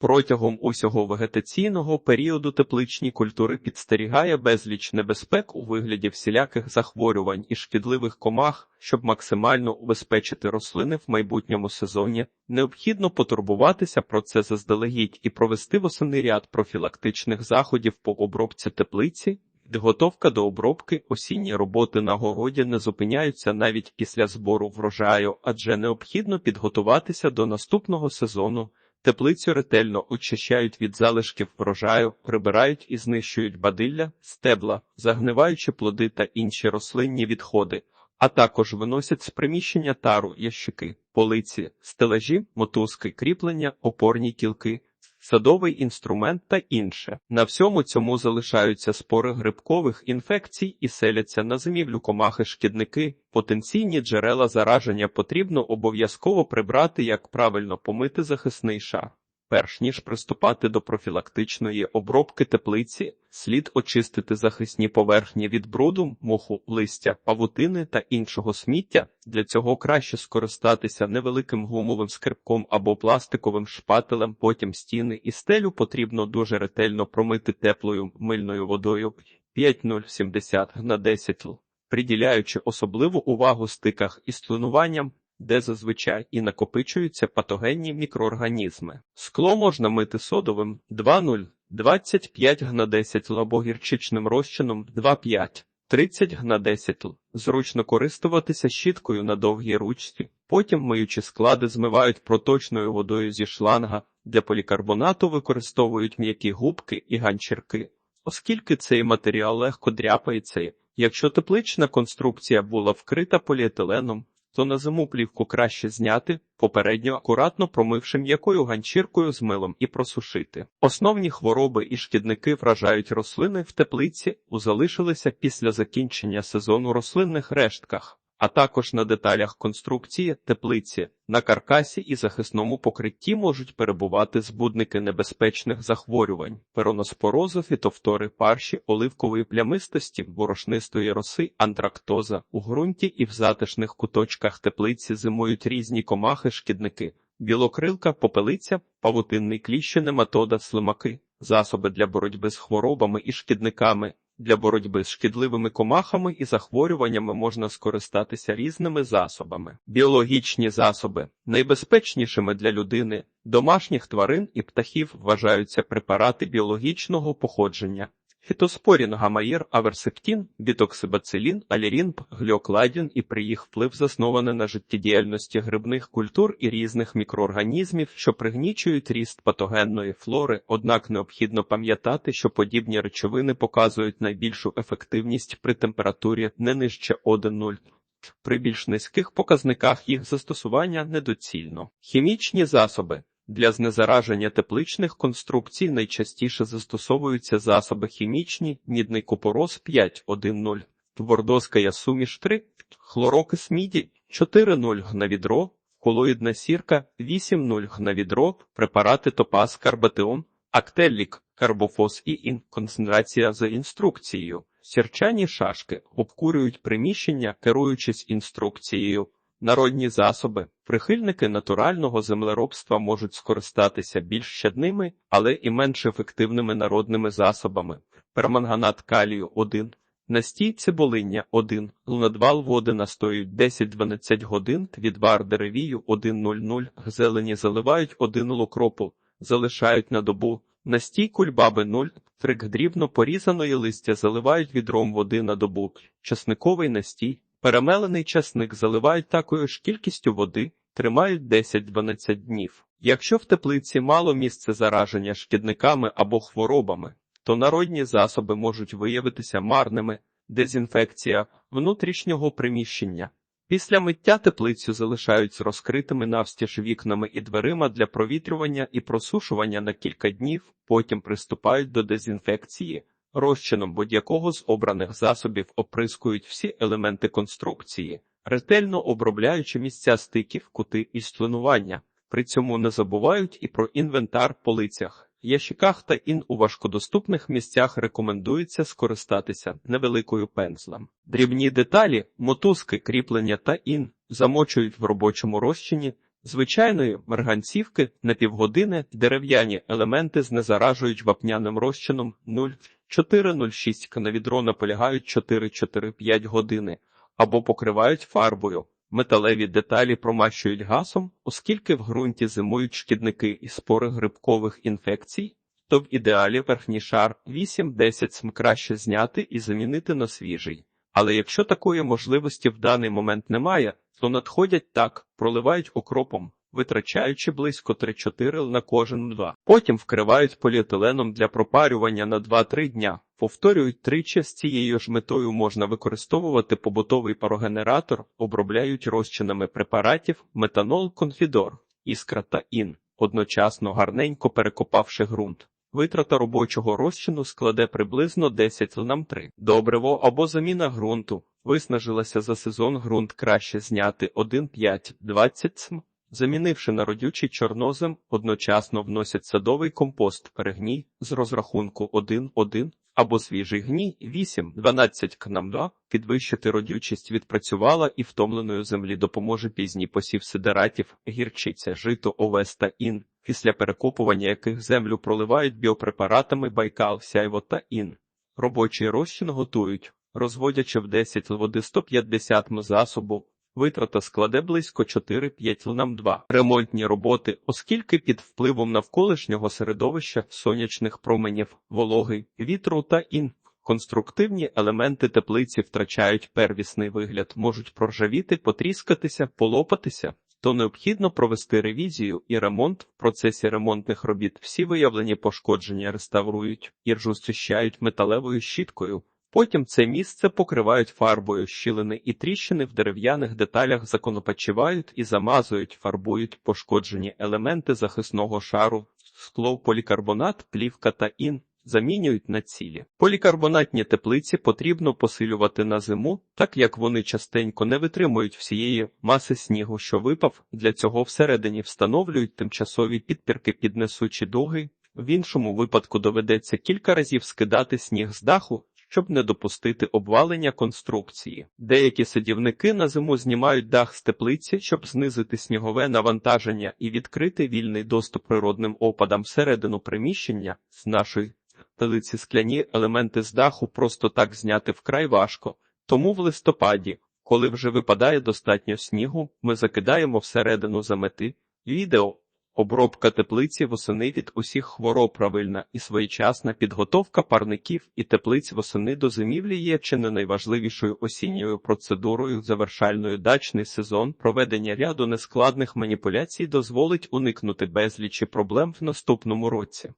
Протягом усього вегетаційного періоду тепличні культури підстерігає безліч небезпек у вигляді всіляких захворювань і шкідливих комах, щоб максимально убезпечити рослини в майбутньому сезоні. Необхідно потурбуватися про це заздалегідь і провести восени ряд профілактичних заходів по обробці теплиці. Підготовка до обробки осінні роботи на городі не зупиняються навіть після збору врожаю, адже необхідно підготуватися до наступного сезону. Теплицю ретельно очищають від залишків врожаю, прибирають і знищують бадилля, стебла, загниваючи плоди та інші рослинні відходи, а також виносять з приміщення тару, ящики, полиці, стелажі, мотузки, кріплення, опорні кілки, садовий інструмент та інше. На всьому цьому залишаються спори грибкових інфекцій і селяться на зимівлю комахи шкідники. Потенційні джерела зараження потрібно обов'язково прибрати, як правильно помити захисний шар. Перш ніж приступати до профілактичної обробки теплиці, слід очистити захисні поверхні від бруду, моху, листя, павутини та іншого сміття. Для цього краще скористатися невеликим гумовим скрипком або пластиковим шпателем. Потім стіни і стелю потрібно дуже ретельно промити теплою мильною водою 5,070 на 10 л, приділяючи особливу увагу стиках із тлинуванням де зазвичай і накопичуються патогенні мікроорганізми. Скло можна мити содовим 2,0, 25 г на 10 л або гірчичним розчином 2,5. 30 г на 10 л. Зручно користуватися щіткою на довгій ручці. Потім миючі склади змивають проточною водою зі шланга. Для полікарбонату використовують м'які губки і ганчірки. Оскільки цей матеріал легко дряпається, якщо теплична конструкція була вкрита поліетиленом, то на зиму плівку краще зняти, попередньо акуратно промивши м'якою ганчіркою з милом і просушити. Основні хвороби і шкідники вражають рослини в теплиці, у залишилися після закінчення сезону рослинних рештках а також на деталях конструкції, теплиці, на каркасі і захисному покритті можуть перебувати збудники небезпечних захворювань, пероноспорозу, фітофтори, парші, оливкової плямистості, борошнистої роси, антрактоза. У ґрунті і в затишних куточках теплиці зимують різні комахи, шкідники, білокрилка, попелиця, павутинний кліщ, нематода, слимаки, засоби для боротьби з хворобами і шкідниками. Для боротьби з шкідливими комахами і захворюваннями можна скористатися різними засобами. Біологічні засоби найбезпечнішими для людини, домашніх тварин і птахів вважаються препарати біологічного походження. Фітоспорін, гамаїр, аверсептін, бітоксибацилін, алірінб, гліокладін і при їх вплив засноване на життєдіяльності грибних культур і різних мікроорганізмів, що пригнічують ріст патогенної флори, однак необхідно пам'ятати, що подібні речовини показують найбільшу ефективність при температурі не нижче 1,0. При більш низьких показниках їх застосування недоцільно. Хімічні засоби для знезараження тепличних конструкцій найчастіше застосовуються засоби хімічні, мідний купороз 5,1,0, твордоская суміш 3, хлорокис міді 4,0 г на відро, колоїдна сірка 8,0 г на відро, препарати топаз карбатеон, актеллік, карбофос і ін. Концентрація за інструкцією. Сірчані шашки обкурюють приміщення, керуючись інструкцією. Народні засоби, прихильники натурального землеробства можуть скористатися більш щадними, але і менш ефективними народними засобами. Перманганат калію 1, настій цибулиння 1, лунадвал води настоюють 10-12 годин, відвар деревію 1,00, зелені заливають 1 локропу, залишають на добу, настій кульбаби 0, трик дрібно порізаної листя заливають відром води на добу, часниковий настій. Перемелений часник заливають такою ж кількістю води, тримають 10-12 днів. Якщо в теплиці мало місце зараження шкідниками або хворобами, то народні засоби можуть виявитися марними, дезінфекція внутрішнього приміщення. Після миття теплицю залишають з розкритими навстіж вікнами і дверима для провітрювання і просушування на кілька днів, потім приступають до дезінфекції. Розчином будь-якого з обраних засобів оприскують всі елементи конструкції, ретельно обробляючи місця стиків, кути і членування. При цьому не забувають і про інвентар полицях, ящиках та ін у важкодоступних місцях рекомендується скористатися невеликою пензлем. Дрібні деталі, мотузки, кріплення та ін замочують в робочому розчині, звичайної марганцівки на півгодини дерев'яні елементи знезаражують вапняним розчином 0,406 к на відро наполягають 4-4-5 години або покривають фарбою. Металеві деталі промащують газом, оскільки в ґрунті зимують шкідники і спори грибкових інфекцій, то в ідеалі верхній шар 8-10 см краще зняти і замінити на свіжий. Але якщо такої можливості в даний момент немає, то надходять так, проливають окропом, витрачаючи близько 3-4 на кожен два. Потім вкривають поліетиленом для пропарювання на 2-3 дня. Повторюють тричі з цією ж метою можна використовувати побутовий парогенератор, обробляють розчинами препаратів метанол, конфідор, іскра та ін, одночасно гарненько перекопавши ґрунт. Витрата робочого розчину складе приблизно 10 нам 3. Добриво або заміна ґрунту. Виснажилася за сезон ґрунт краще зняти 1,5-20 см. Замінивши на родючий чорнозем, одночасно вносять садовий компост перегній з розрахунку 1,1 або свіжий гній 8-12 кнам 2. Підвищити родючість відпрацювала і втомленої землі допоможе пізній посів сидератів, гірчиця, жито, овес та ін, після перекопування яких землю проливають біопрепаратами байкал, сяйво та ін. Робочий розчин готують, розводячи в 10 л води 150 м засобу, Витрата складе близько 4-5 нам 2. Ремонтні роботи, оскільки під впливом навколишнього середовища, сонячних променів, вологи, вітру та ін. Конструктивні елементи теплиці втрачають первісний вигляд, можуть проржавіти, потріскатися, полопатися, то необхідно провести ревізію і ремонт. В процесі ремонтних робіт всі виявлені пошкодження реставрують, іржу зчищають металевою щіткою. Потім це місце покривають фарбою щілини і тріщини в дерев'яних деталях законопачивають і замазують, фарбують пошкоджені елементи захисного шару, скло, полікарбонат, плівка та ін. Замінюють на цілі. Полікарбонатні теплиці потрібно посилювати на зиму, так як вони частенько не витримують всієї маси снігу, що випав. Для цього всередині встановлюють тимчасові підпірки під несучі дуги. В іншому випадку доведеться кілька разів скидати сніг з даху, щоб не допустити обвалення конструкції. Деякі садівники на зиму знімають дах з теплиці, щоб знизити снігове навантаження і відкрити вільний доступ природним опадам всередину приміщення з нашої телиці скляні елементи з даху просто так зняти вкрай важко. Тому в листопаді, коли вже випадає достатньо снігу, ми закидаємо всередину замети. Відео Обробка теплиці восени від усіх хвороб правильна і своєчасна підготовка парників і теплиць восени до зимівлі є чи не найважливішою осінньою процедурою завершальною дачний сезон. Проведення ряду нескладних маніпуляцій дозволить уникнути безлічі проблем в наступному році.